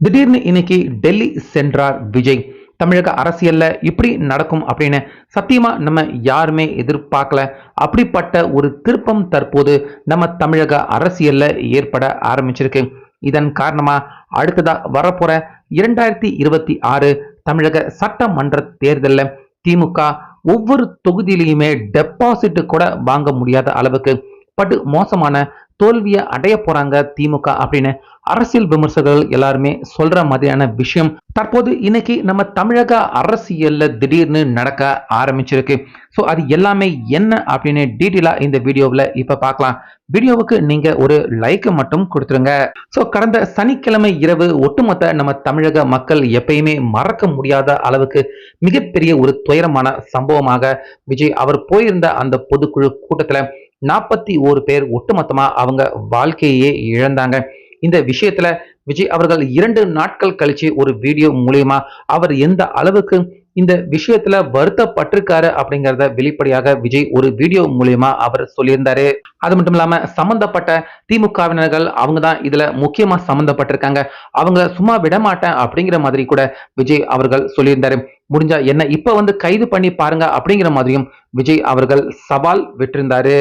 திடீர்னு இன்னைக்கு டெல்லி சென்றார் விஜய். தமிழக அரசியல்ல இப்படி நடக்கும் அப்படின்னு சத்தியமா நம்ம யாருமே எதிர்பார்க்கல. அப்படிப்பட்ட ஒரு திருப்பம் தற்போது நம்ம தமிழக அரசியல்ல ஏற்பட ஆரம்பிச்சிருக்கு. இதன் காரணமா அடுத்ததா வரப்போற இரண்டாயிரத்தி இருபத்தி ஆறு தமிழக சட்டமன்ற தேர்தலில் திமுக ஒவ்வொரு தொகுதியிலையுமே டெபாசிட் கூட வாங்க முடியாத அளவுக்கு பட்டு மோசமான தோல்வியை அடைய போறாங்க திமுக அப்படின்னு அரசியல் விமர்சகர்கள் எல்லாருமே சொல்ற மாதிரியான விஷயம் தற்போது இன்னைக்கு நம்ம தமிழக அரசியல்ல திடீர்னு நடக்க ஆரம்பிச்சிருக்கு. ஸோ அது எல்லாமே என்ன அப்படின்னு டீட்டெயிலா இந்த வீடியோவில் இப்போ பார்க்கலாம். வீடியோவுக்கு நீங்க ஒரு லைக் மட்டும் கொடுத்துருங்க. ஸோ கடந்த சனிக்கிழமை இரவு ஒட்டுமொத்த நம்ம தமிழக மக்கள் எப்பயுமே மறக்க முடியாத அளவுக்கு மிகப்பெரிய ஒரு துயரமான சம்பவமாக விஜய் அவர் போயிருந்த அந்த பொதுக்குழு கூட்டத்தில் நாற்பத்தி ஓரு பேர் ஒட்டுமொத்தமாக அவங்க வாழ்க்கையே இழந்தாங்க. இந்த விஷயத்துல விஜய் அவர்கள் இரண்டு நாட்கள் கழிச்சு ஒரு வீடியோ மூலியமா அவர் எந்த அளவுக்கு இந்த விஷயத்துல வருத்தப்பட்டிருக்காரு அப்படிங்கிறத வெளிப்படையாக விஜய் ஒரு வீடியோ மூலியமா அவர் சொல்லியிருந்தாரு. அது மட்டும் இல்லாம சம்பந்தப்பட்ட திமுகவினர்கள் அவங்க தான் இதுல முக்கியமா சம்பந்தப்பட்டிருக்காங்க. அவங்க சும்மா விடமாட்டேன் அப்படிங்கிற மாதிரி கூட விஜய் அவர்கள் சொல்லியிருந்தாரு. முடிஞ்சா என்ன இப்ப வந்து கைது பண்ணி பாருங்க அப்படிங்கிற மாதிரியும் விஜய் அவர்கள் சவால் விட்டிருந்தாரு.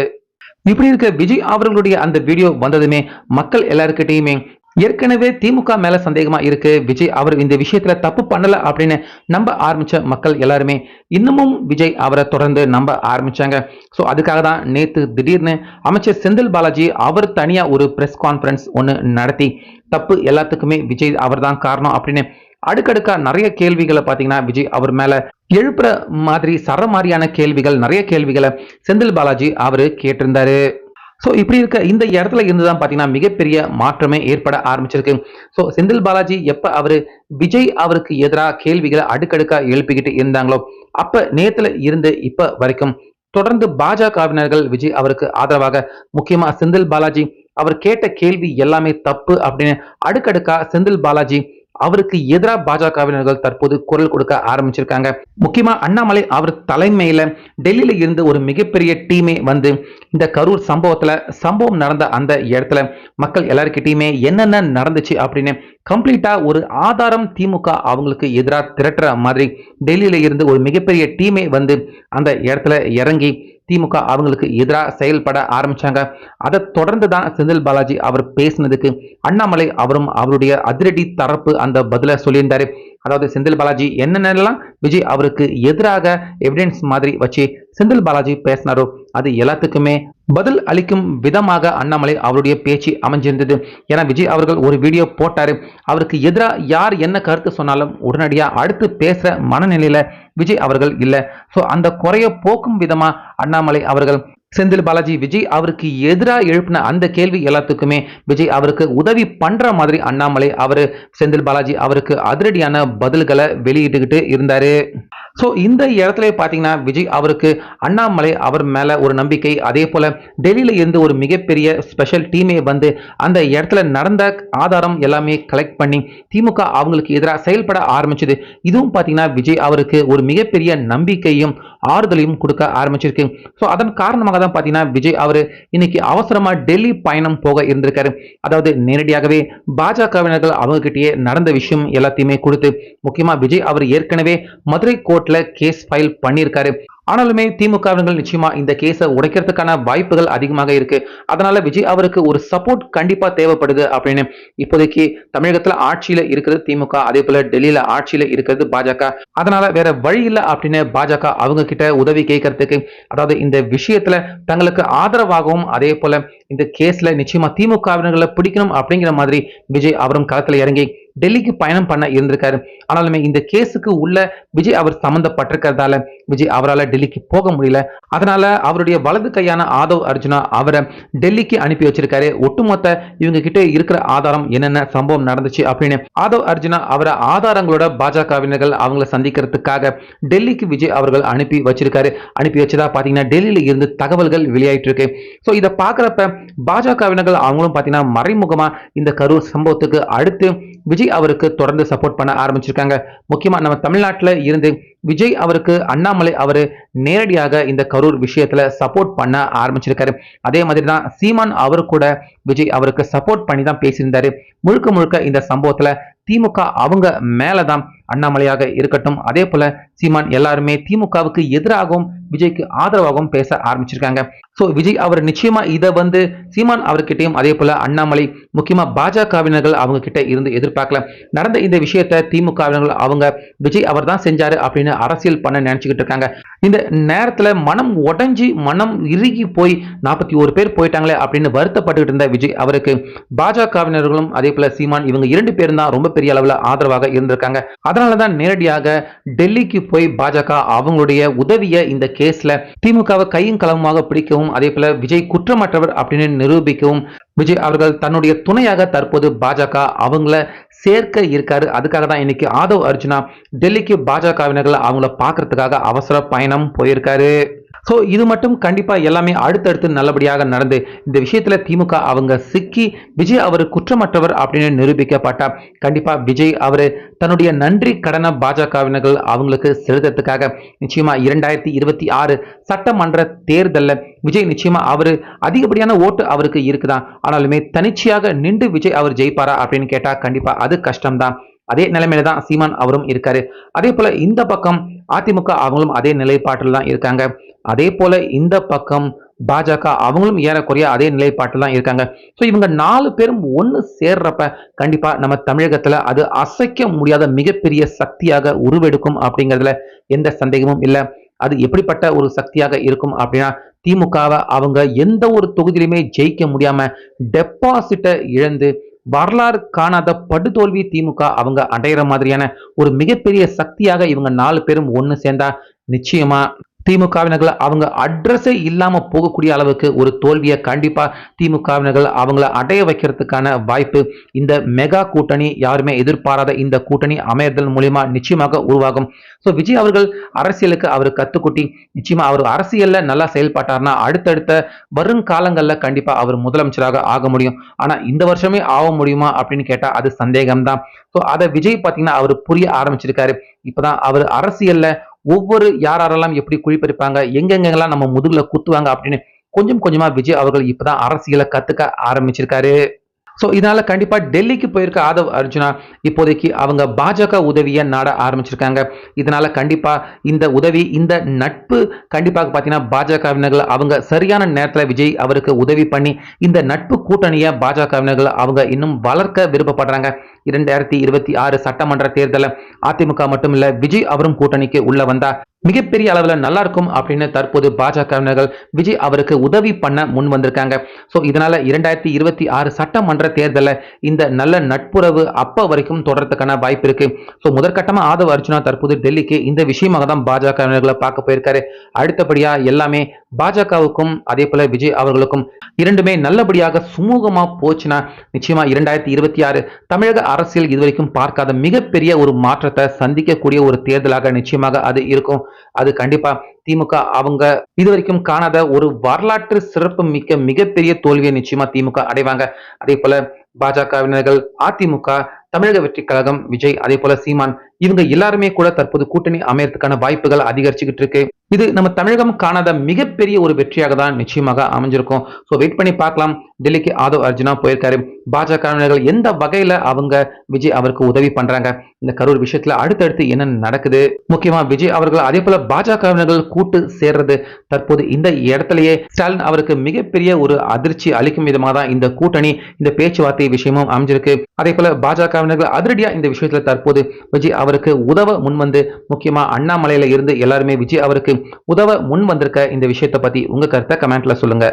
இப்படி இருக்க விஜய் அவர்களுடைய அந்த வீடியோ வந்ததுமே மக்கள் எல்லாருக்கிட்டையுமே ஏற்கனவே திமுக மேல சந்தேகமா இருக்கு. விஜய் அவர் இந்த விஷயத்துல தப்பு பண்ணல அப்படின்னு நம்ப ஆரம்பிச்ச மக்கள் எல்லாருமே இன்னமும் விஜய் அவரை தொடர்ந்து நம்ப ஆரம்பிச்சாங்க. ஸோ அதுக்காக தான் நேத்து திடீர்னு அமைச்சர் செந்தில் பாலாஜி அவர் தனியா ஒரு பிரஸ் கான்ஃபரன்ஸ் ஒன்று நடத்தி தப்பு எல்லாத்துக்குமே விஜய் அவர் தான் காரணம் அப்படின்னு அடுக்கடுக்கா நிறைய கேள்விகளை பார்த்தீங்கன்னா விஜய் அவர் மேல எழுப்புற மாதிரி சர மாதிரியான கேள்விகள் நிறைய கேள்விகளை செந்தில் பாலாஜி அவரு கேட்டிருந்தாரு. ஸோ இப்படி இருக்க இந்த இடத்துல இருந்து தான் பார்த்தீங்கன்னா மிகப்பெரிய மாற்றமே ஏற்பட ஆரம்பிச்சிருக்கு. ஸோ செந்தில் பாலாஜி எப்போ அவர் விஜய் அவருக்கு எதிராக கேள்விகளை அடுக்கடுக்காக எழுப்பிக்கிட்டு இருந்தாங்களோ அப்போ நேத்துல இருந்து இப்போ வரைக்கும் தொடர்ந்து பாஜகவினர்கள் விஜய் அவருக்கு ஆதரவாக முக்கியமாக செந்தில் பாலாஜி அவர் கேட்ட கேள்வி எல்லாமே தப்பு அப்படின்னு அடுக்கடுக்கா செந்தில் பாலாஜி அவருக்கு எதிராக பாஜகவினர்கள் தற்போது குரல் கொடுக்க ஆரம்பிச்சிருக்காங்க. முக்கியமா அண்ணாமலை அவர் தலைமையில டெல்லியில இருந்து ஒரு மிகப்பெரிய டீமே வந்து இந்த கரூர் சம்பவத்துல சம்பவம் நடந்த அந்த இடத்துல மக்கள் எல்லாருக்கிட்டையுமே என்னென்ன நடந்துச்சு அப்படின்னு கம்ப்ளீட்டா ஒரு ஆதாரம் திமுக அவங்களுக்கு எதிராக திரட்டுற மாதிரி டெல்லியில இருந்து ஒரு மிகப்பெரிய டீமே வந்து அந்த இடத்துல இறங்கி திமுக அவங்களுக்கு எதிராக செயல்பட ஆரம்பிச்சாங்க. அதை தொடர்ந்து தான் செந்தில் பாலாஜி அவர் பேசினதுக்கு அண்ணாமலை அவரும் அவருடைய அதிரடி தரப்பு அந்த பதில சொல்லியிருந்தாரு. அதாவது செந்தில் பாலாஜி என்னென்னலாம் விஜய் அவருக்கு எதிராக எவிடன்ஸ் மாதிரி வச்சு செந்தில் பாலாஜி பேசினாரோ அது எல்லாத்துக்குமே பதில் அளிக்கும் விதமாக அண்ணாமலை அவருடைய பேச்சு அமைஞ்சிருந்தது. ஏன்னா விஜய் அவர்கள் ஒரு வீடியோ போட்டார். அவருக்கு எதிராக யார் என்ன கருத்து சொன்னாலும் உடனடியாக அடுத்து பேசுகிற மனநிலையில் விஜய் அவர்கள் இல்லை. ஸோ அந்த குறைய போக்கும் விதமாக அண்ணாமலை அவர்கள் செந்தில் பாலாஜி விஜய் அவருக்கு எதிராக எழுப்பின அந்த கேள்வி எல்லாத்துக்குமே விஜய் அவருக்கு உதவி பண்ற மாதிரி அண்ணாமலை அவரு செந்தில் பாலாஜி அவருக்கு அதிரடியான பதில்களை வெளியிட்டுக்கிட்டு இருந்தாரு. ஸோ இந்த இடத்துல பார்த்தீங்கன்னா விஜய் அவருக்கு அண்ணாமலை அவர் மேலே ஒரு நம்பிக்கை. அதே போல் டெல்லியில் இருந்து ஒரு மிகப்பெரிய ஸ்பெஷல் டீமே வந்து அந்த இடத்துல நடந்த ஆதாரம் எல்லாமே கலெக்ட் பண்ணி திமுக அவங்களுக்கு எதிராக செயல்பட ஆரம்பிச்சது. இதுவும் பார்த்தீங்கன்னா விஜய் அவருக்கு ஒரு மிகப்பெரிய நம்பிக்கையும் ஆறுதலையும் கொடுக்க ஆரம்பிச்சிருக்கு. ஸோ அதன் காரணமாக தான் பார்த்தீங்கன்னா விஜய் அவர் இன்னைக்கு அவசரமாக டெல்லி பயணம் போக இருந்திருக்காரு. அதாவது நேரடியாகவே பாஜகவினர்கள் அவங்ககிட்டயே நடந்த விஷயம் எல்லாத்தையுமே கொடுத்து முக்கியமாக விஜய் அவர் ஏற்கனவே மதுரை கோர்ட்ல கேஸ் ஃபைல் பண்ணியிருக்காரு. ஆனாலுமே திமுகவினர்கள் நிச்சயமா இந்த கேஸை உடைக்கிறதுக்கான வாய்ப்புகள் அதிகமாக இருக்கு. அதனால விஜய் அவருக்கு ஒரு சப்போர்ட் கண்டிப்பா தேவைப்படுது அப்படின்னு இப்போதைக்கு தமிழகத்துல ஆட்சியில இருக்கிறது திமுக அதே போல டெல்லியில ஆட்சியில இருக்கிறது பாஜக. அதனால வேற வழி இல்லை அப்படின்னு பாஜக அவங்க கிட்ட உதவி கேட்கறதுக்கு அதாவது இந்த விஷயத்துல தங்களுக்கு ஆதரவாகவும் அதே போல இந்த கேஸ்ல நிச்சயமா திமுகவினர்களை பிடிக்கணும் அப்படிங்கிற மாதிரி விஜய் அவரும் களத்துல இறங்கி டெல்லிக்கு பயணம் பண்ண இருந்திருக்காரு. ஆனாலுமே இந்த கேஸுக்கு உள்ள விஜய் அவர் சம்மந்தப்பட்டிருக்கிறதால விஜய் அவரால் டெல்லிக்கு போக முடியல. அதனால அவருடைய வலது கையான ஆதவ் அர்ஜுனா அவரை டெல்லிக்கு அனுப்பி வச்சிருக்காரு. ஒட்டுமொத்த இவங்க கிட்ட இருக்கிற ஆதாரம் என்னென்ன சம்பவம் நடந்துச்சு அப்படின்னு ஆதவ் அர்ஜுனா அவரை ஆதாரங்களோட பாஜகவினர்கள் அவங்களை சந்திக்கிறதுக்காக டெல்லிக்கு விஜய் அவர்கள் அனுப்பி வச்சிருக்காரு. அனுப்பி வச்சதா பாத்தீங்கன்னா டெல்லியில இருந்து தகவல்கள் வெளியாயிட்டு இருக்கு. ஸோ இதை பார்க்குறப்ப பாஜகவினர்கள் அவங்களும் பார்த்தீங்கன்னா மறைமுகமா இந்த கரூர் சம்பவத்துக்கு அடுத்து விஜய் அவருக்கு தொடர்ந்து சப்போர்ட் பண்ண ஆரம்பிச்சிருக்காங்க. முக்கியமா நம்ம தமிழ்நாட்டில் இருந்து விஜய் அவருக்கு அண்ணாமலை அவர் நேரடியாக இந்த கரூர் விஷயத்துல சப்போர்ட் பண்ண ஆரம்பிச்சிருக்காரு. அதே மாதிரி தான் சீமான் அவர் கூட விஜய் அவருக்கு சப்போர்ட் பண்ணி தான் பேசியிருந்தாரு. முழுக்க முழுக்க இந்த சம்பவத்துல திமுக அவங்க மேலதான் அண்ணாமலையாக இருக்கட்டும். அதே போல சீமான் எல்லாருமே திமுகவுக்கு எதிராகவும் விஜய்க்கு ஆதரவாகவும் பேச ஆரம்பிச்சிருக்காங்க. ஸோ விஜய் அவர் நிச்சயமா இதை வந்து சீமான் அவர்கிட்டையும் அதே போல அண்ணாமலை முக்கியமா பாஜகவினர்கள் அவங்க கிட்ட இருந்து எதிர்பார்க்கல. நடந்த இந்த விஷயத்த திமுகவினர்கள் அவங்க விஜய் அவர் தான் செஞ்சாரு அப்படின்னு அரசியல் பண்ண நினைச்சுக்கிட்டு இருக்காங்க. இந்த நேரத்துல மனம் உடஞ்சி மனம் இறுகி போய் நாற்பத்தி ஒரு பேர் போயிட்டாங்களே அப்படின்னு வருத்தப்பட்டுக்கிட்டு இருந்த விஜய் அவருக்கு பாஜகவினர்களும் அதே போல சீமான் இவங்க இரண்டு பேரும் தான் ரொம்ப பெரிய அளவில் ஆதரவாக இருந்திருக்காங்க. அதனால தான் நேரடியாக டெல்லிக்கு போய் பாஜக அவங்களுடைய உதவியை இந்த கேஸ்ல திமுகவை கையும் களவுமாக பிடிக்கவும் அதே போல விஜய் குற்றமற்றவர் அப்படின்னு நிரூபிக்கவும் விஜய் அவர்கள் தன்னுடைய துணையாக தற்போது பாஜக அவங்கள சேர்க்க இருக்காரு. அதுக்காக தான் இன்னைக்கு ஆதவ் அர்ஜுனா டெல்லிக்கு பாஜகவினர்கள் அவங்கள பார்க்கறதுக்காக அவசர பயணம் போயிருக்காரு. ஸோ இது மட்டும் கண்டிப்பாக எல்லாமே அடுத்தடுத்து நல்லபடியாக நடந்து இந்த விஷயத்தில் திமுக அவங்க சிக்கி விஜய் அவர் குற்றமற்றவர் அப்படின்னு நிரூபிக்கப்பட்டார் கண்டிப்பாக விஜய் அவர் தன்னுடைய நன்றி கடனை பாஜகவினர்கள் அவங்களுக்கு செலுத்துறதுக்காக நிச்சயமாக இரண்டாயிரத்தி இருபத்தி ஆறு சட்டமன்ற தேர்தலில் விஜய் நிச்சயமாக அவர் அதிகப்படியான ஓட்டு அவருக்கு இருக்குதான். ஆனாலுமே தனிச்சையாக நின்று விஜய் அவர் ஜெயிப்பாரா அப்படின்னு கேட்டால் கண்டிப்பாக அது கஷ்டம்தான். அதே நிலைமையில தான் சீமான் அவரும் இருக்காரு. அதே போல இந்த பக்கம் அதிமுக அவங்களும் அதே நிலைப்பாட்டில் தான் இருக்காங்க. அதே போல இந்த பக்கம் பாஜக அவங்களும் ஏறக்குறைய அதே நிலைப்பாட்டில் தான் இருக்காங்க. ஸோ இவங்க நாலு பேரும் ஒன்று சேர்றப்ப கண்டிப்பா நம்ம தமிழகத்துல அது அசைக்க முடியாத மிகப்பெரிய சக்தியாக உருவெடுக்கும் அப்படிங்கிறதுல எந்த சந்தேகமும் இல்லை. அது எப்படிப்பட்ட ஒரு சக்தியாக இருக்கும் அப்படின்னா திமுகவை அவங்க எந்த ஒரு தொகுதியிலுமே ஜெயிக்க முடியாம டெபாசிட்டை இழந்து வரலாறு காணாத படுதோல்வி திமுக அவங்க அடையிற மாதிரியான ஒரு மிகப்பெரிய சக்தியாக இவங்க நாலு பேரும் ஒன்று சேர்ந்தா நிச்சயமா திமுகவினர்கள் அவங்க அட்ரஸே இல்லாமல் போகக்கூடிய அளவுக்கு ஒரு தோல்வியை கண்டிப்பாக திமுகவினர்கள் அவங்கள அடைய வைக்கிறதுக்கான வாய்ப்பு இந்த மெகா கூட்டணி யாருமே எதிர்பாராத இந்த கூட்டணி அமையதல் மூலியமா நிச்சயமாக உருவாகும். ஸோ விஜய் அவர்கள் அரசியலுக்கு அவர் கத்துக்குட்டி. நிச்சயமாக அவர் அரசியலில் நல்லா செயல்பட்டார்னா அடுத்தடுத்த வருங்காலங்களில் கண்டிப்பாக அவர் முதலமைச்சராக ஆக முடியும். ஆனால் இந்த வருஷமே ஆக முடியுமா அப்படின்னு கேட்டால் அது சந்தேகம்தான். ஸோ அதை விஜய் பார்த்தீங்கன்னா அவர் புரிய ஆரம்பிச்சிருக்காரு. இப்போதான் அவர் அரசியலில் ஒவ்வொரு யார் யாரெல்லாம் எப்படி குழிப்பறிப்பாங்க எங்கெங்கெல்லாம் நம்ம முதுகுல குத்துவாங்க அப்படின்னு கொஞ்சம் கொஞ்சமா விஜய் அவர்கள் இப்பதான் அரசியலை கத்துக்க ஆரம்பிச்சிருக்காரு. ஸோ இதனால் கண்டிப்பாக டெல்லிக்கு போயிருக்க ஆதவ் அர்ஜுனா இப்போதைக்கு அவங்க பாஜக உதவியை நாட ஆரம்பிச்சிருக்காங்க. இதனால் கண்டிப்பாக இந்த உதவி இந்த நட்பு கண்டிப்பாக பார்த்தீங்கன்னா பாஜகவினர்கள் அவங்க சரியான நேரத்தில் விஜய் அவருக்கு உதவி பண்ணி இந்த நட்பு கூட்டணியை பாஜகவினர்கள் அவங்க இன்னும் வளர்க்க விருப்பப்படுறாங்க. இரண்டாயிரத்தி இருபத்தி ஆறு சட்டமன்ற தேர்தலில் அதிமுக மட்டுமில்ல விஜய் அவரும் கூட்டணிக்கு உள்ள வந்தா மிகப்பெரிய அளவில் நல்லா இருக்கும் அப்படின்னு தற்போது பாஜகவினர்கள் விஜய் அவருக்கு உதவி பண்ண முன் வந்திருக்காங்க. ஸோ இதனால இரண்டாயிரத்தி இருபத்தி ஆறு சட்டமன்ற தேர்தலில் இந்த நல்ல நட்புறவு அப்போ வரைக்கும் தொடர்றதுக்கான வாய்ப்பு இருக்கு. ஸோ முதற்கட்டமாக ஆதவ் அர்ஜுனா தற்போது டெல்லிக்கு இந்த விஷயமாக தான் பாஜகவினர்களை பார்க்க போயிருக்காரு. அடுத்தபடியாக எல்லாமே பாஜகவுக்கும் அதே போல விஜய் அவர்களுக்கும் இரண்டுமே நல்லபடியாக சுமூகமா போச்சுன்னா நிச்சயமா இரண்டாயிரத்தி இருபத்தி ஆறு தமிழக அரசியல் இதுவரைக்கும் பார்க்காத மிகப்பெரிய ஒரு மாற்றத்தை சந்திக்கக்கூடிய ஒரு தேர்தலாக நிச்சயமாக அது இருக்கும். அது கண்டிப்பா திமுக அவங்க இதுவரைக்கும் காணாத ஒரு வரலாற்று சிறப்பு மிக்க மிகப்பெரிய தோல்வியை நிச்சயமா திமுக அடைவாங்க. அதே போல பாஜகவினர்கள் அதிமுக தமிழக வெற்றி கழகம் விஜய் அதே போல சீமான் இவங்க எல்லாருமே கூட தற்போது கூட்டணி அமையறதுக்கான வாய்ப்புகள் அதிகரிச்சுக்கிட்டு இருக்கு. இது நம்ம தமிழகம் காணாத மிகப்பெரிய ஒரு வெற்றியாக தான் நிச்சயமாக அமைஞ்சிருக்கும். ஸோ வெயிட் பண்ணி பார்க்கலாம். டெல்லிக்கு ஆதவ் அர்ஜுனா போயிருக்காரு. பாஜகவினர்கள் எந்த வகையில அவங்க விஜய் அவருக்கு உதவி பண்றாங்க? இந்த கரூர் விஷயத்துல அடுத்தடுத்து என்ன நடக்குது? முக்கியமா விஜய் அவர்கள் அதே போல பாஜகவினர்கள் கூட்டு சேர்றது தற்போது இந்த இடத்திலேயே ஸ்டாலின் அவருக்கு மிகப்பெரிய ஒரு அதிர்ச்சி அளிக்கும் விதமாக தான் இந்த கூட்டணி இந்த பேச்சுவார்த்தை விஷயமும் அமைஞ்சிருக்கு. அதே போல பாஜகவினர்கள் அதிரடியா இந்த விஷயத்துல தற்போது விஜய் அவருக்கு உதவ முன்வந்து முக்கியமா அண்ணாமலையில் இருந்து எல்லாருமே விஜய் அவருக்கு உதவ முன் வந்திருக்க இந்த விஷயத்தை பத்தி உங்க கருத்தை கமெண்ட்ல சொல்லுங்க.